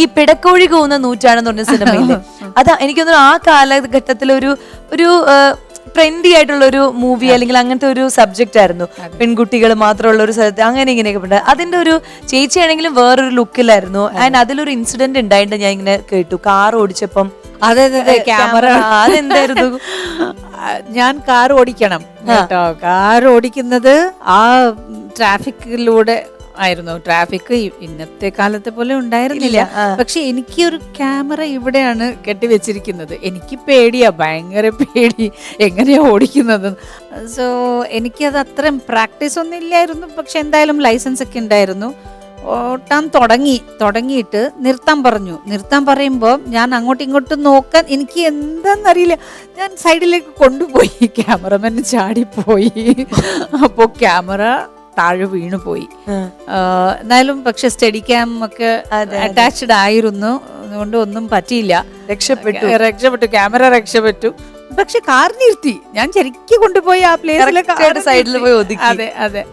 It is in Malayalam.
ഈ പിടക്കോഴി കൂവുന്ന നൂറ്റാണെന്ന് പറഞ്ഞ സിനിമയില്ലേ? അത് എനിക്ക് തോന്നുന്നു ആ കാലഘട്ടത്തിൽ ഒരു ഒരു ട്രെൻഡി ആയിട്ടുള്ള ഒരു മൂവി അല്ലെങ്കിൽ അങ്ങനത്തെ ഒരു സബ്ജക്റ്റ് ആയിരുന്നു. പെൺകുട്ടികൾ മാത്രമുള്ള ഒരു സ്ഥലത്ത് അങ്ങനെ ഇങ്ങനെയൊക്കെ ഉണ്ട് അതിന്റെ ഒരു ചേച്ചിയാണെങ്കിലും വേറൊരു ലുക്കിലായിരുന്നു ആൻഡ് അതിലൊരു ഇൻസിഡന്റ് ഉണ്ടായിട്ട് ഞാൻ ഇങ്ങനെ കേട്ടു. കാർ ഓടിച്ചപ്പം. അതെ അതെ അതെ ക്യാമറ അതെന്തായിരുന്നു? ഞാൻ കാർ ഓടിക്കണം കേട്ടോ. കാർ ഓടിക്കുന്നത് ആ ട്രാഫിക്കിലൂടെ ആയിരുന്നു. ട്രാഫിക് ഇന്നത്തെ കാലത്തെ പോലെ ഉണ്ടായിരുന്നില്ല. പക്ഷെ എനിക്ക് ഒരു ക്യാമറ ഇവിടെയാണ് കെട്ടിവെച്ചിരിക്കുന്നത്. എനിക്ക് പേടിയാ ഭയങ്കര പേടി എങ്ങനെയാ ഓടിക്കുന്നത് സോ എനിക്കത് അത്രയും പ്രാക്ടീസ് ഒന്നും ഇല്ലായിരുന്നു. പക്ഷെ എന്തായാലും ലൈസൻസ് ഒക്കെ ഉണ്ടായിരുന്നു. ഓട്ടാൻ തുടങ്ങി തുടങ്ങിയിട്ട് നിർത്താൻ പറഞ്ഞു. നിർത്താൻ പറയുമ്പോൾ ഞാൻ അങ്ങോട്ടും ഇങ്ങോട്ടും നോക്കാൻ എനിക്ക് എന്താണെന്നറിയില്ല ഞാൻ സൈഡിലേക്ക് കൊണ്ടുപോയി ക്യാമറമാൻ ചാടിപ്പോയി. അപ്പോൾ ക്യാമറ താഴെ വീണു പോയി ആ. എന്നാലും പക്ഷെ സ്റ്റഡി ക്യാം ഒക്കെ. അറ്റാച്ച്ഡ് ആയിരുന്നു. അതുകൊണ്ട് ഒന്നും പറ്റിയില്ല. രക്ഷപ്പെട്ടു. രക്ഷപ്പെട്ടു. ക്യാമറ രക്ഷപ്പെട്ടു. പക്ഷെ കാർ നിർത്തി. ഞാൻ ശരിക്കും കൊണ്ടുപോയി ആ പ്ലേസിലെ സൈഡിൽ പോയി ഒതുക്കി. അതെ അതെ.